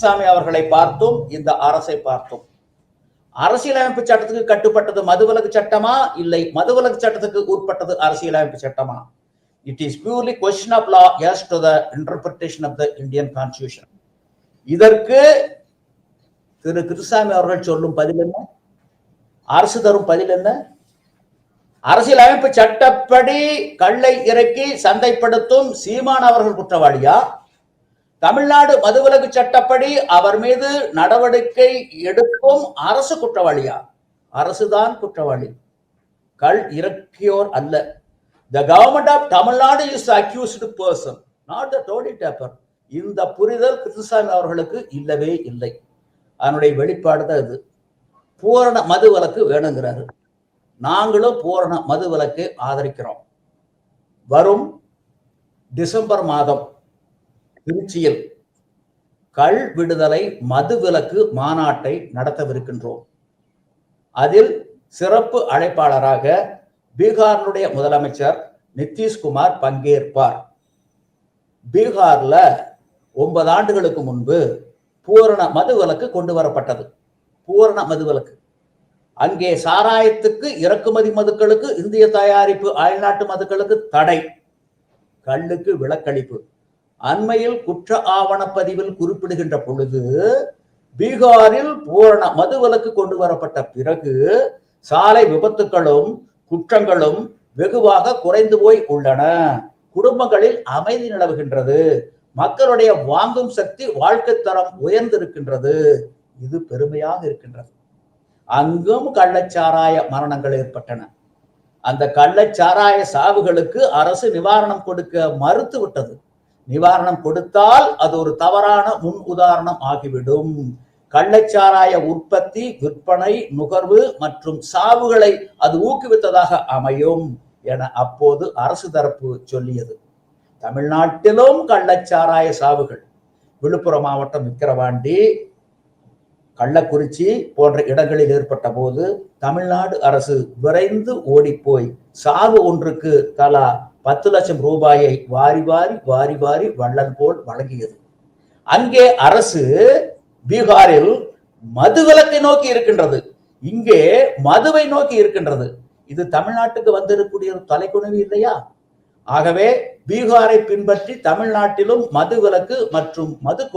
சாமி அவர்களை பார்த்தோம் இந்த அரசை பார்த்தோம். அரசியலமைப்பு சட்டத்துக்கு கட்டுப்பட்டது மதுவிலக்கு சட்டமா? இல்லை. மதுவிலக்கு சட்டத்துக்கு உட்பட்டது அரசியலமைப்பு சட்டமா? It is purely question of law as to the interpretation of the Indian constitution இதற்கு திரு கிருஷ்ணாமி அவர்கள் சொல்லும் பதில் என்ன? அரசு தரும் பதில் என்ன? அரசியலமைப்பு சட்டப்படி கள்ளை இறக்கி சந்தைப்படுத்தும் சீமான் அவர்கள் குற்றவாளியா? தமிழ்நாடு மதுவிலக்கு சட்டப்படி அவர் மீது நடவடிக்கை எடுக்கும் அரசு குற்றவாளியா? அரசுதான் குற்றவாளி. கள் இறக்கியோர் அல்ல. The government of Tamil Nadu is accused person not the toddy tapper இந்த புரிதல் கிருஷ்ணசாமி அவர்களுக்கு இல்லவே இல்லை. அதனுடைய வெளிப்பாடு தான் இது. பூரண மது விலக்கு வேணுங்கிறாரு. நாங்களும் பூரண மது விலக்கு ஆதரிக்கிறோம். வரும் டிசம்பர் மாதம். திருச்சியில் கள் விடுதலை மது விலக்கு மாநாட்டை நடத்தவிருக்கின்றோம். அதில் சிறப்பு அழைப்பாளராக பீகாரினுடைய முதலமைச்சர் நிதிஷ்குமார் பங்கேற்பார். பீகார்ல ஒன்பது ஆண்டுகளுக்கு முன்பு பூரண மது விலக்கு கொண்டு வரப்பட்டது. பூரண மது விலக்கு. அங்கே சாராயத்துக்கு இறக்குமதி மதுக்களுக்கு இந்திய தயாரிப்பு அயல்நாட்டு மதுக்களுக்கு தடை. கல்லுக்கு விலக்களிப்பு. அண்மையில் குற்ற ஆவணப்பதிவில் குறிப்பிடுகின்ற பொழுது பீகாரில் பூரண மதுவிலக்கு கொண்டு வரப்பட்ட பிறகு சாலை விபத்துகளும் குற்றங்களும் வெகுவாக குறைந்து போய் உள்ளன. குடும்பங்களில் அமைதி நிலவுகின்றது. மக்களுடைய வாங்கும் சக்தி வாழ்க்கை தரம் உயர்ந்திருக்கின்றது. இது பெருமையாக இருக்கின்றது. அங்கும் கள்ளச்சாராய மரணங்கள் ஏற்பட்டன. அந்த கள்ளச்சாராய சாவுகளுக்கு அரசு நிவாரணம் கொடுக்க மறுத்து விட்டது நிவாரணம் கொடுத்தால் அது ஒரு தவறான முன் உதாரணம் ஆகிவிடும். கள்ளச்சாராய உற்பத்தி விற்பனை நுகர்வு மற்றும் சாவுகளை அது ஊக்குவித்ததாக அமையும் என அப்போது அரசு தரப்பு சொல்லியது. தமிழ்நாட்டிலும் கள்ளச்சாராய சாவுகள். விழுப்புரம் மாவட்டம் விக்கிரவாண்டி கள்ளக்குறிச்சி போன்ற இடங்களில் ஏற்பட்ட போது தமிழ்நாடு அரசு விரைந்து ஓடிப்போய் சாவு ஒன்றுக்கு தலா பத்து லட்சம் ரூபாயை வாரி வாரி வாரி வாரி வள்ளல் போல் வழங்கியது. அங்கே அரசு பீகாரில் மதுவிலக்கை நோக்கி இருக்கின்றது. இங்கே மதுவை நோக்கி இருக்கின்றது. இது தமிழ்நாட்டுக்கு வந்திருக்கக்கூடிய ஒரு தலைக்குணவு இல்லையா? ஆகவே பீகாரை பின்பற்றி தமிழ்நாட்டிலும் மதுவிலக்கு மற்றும் மது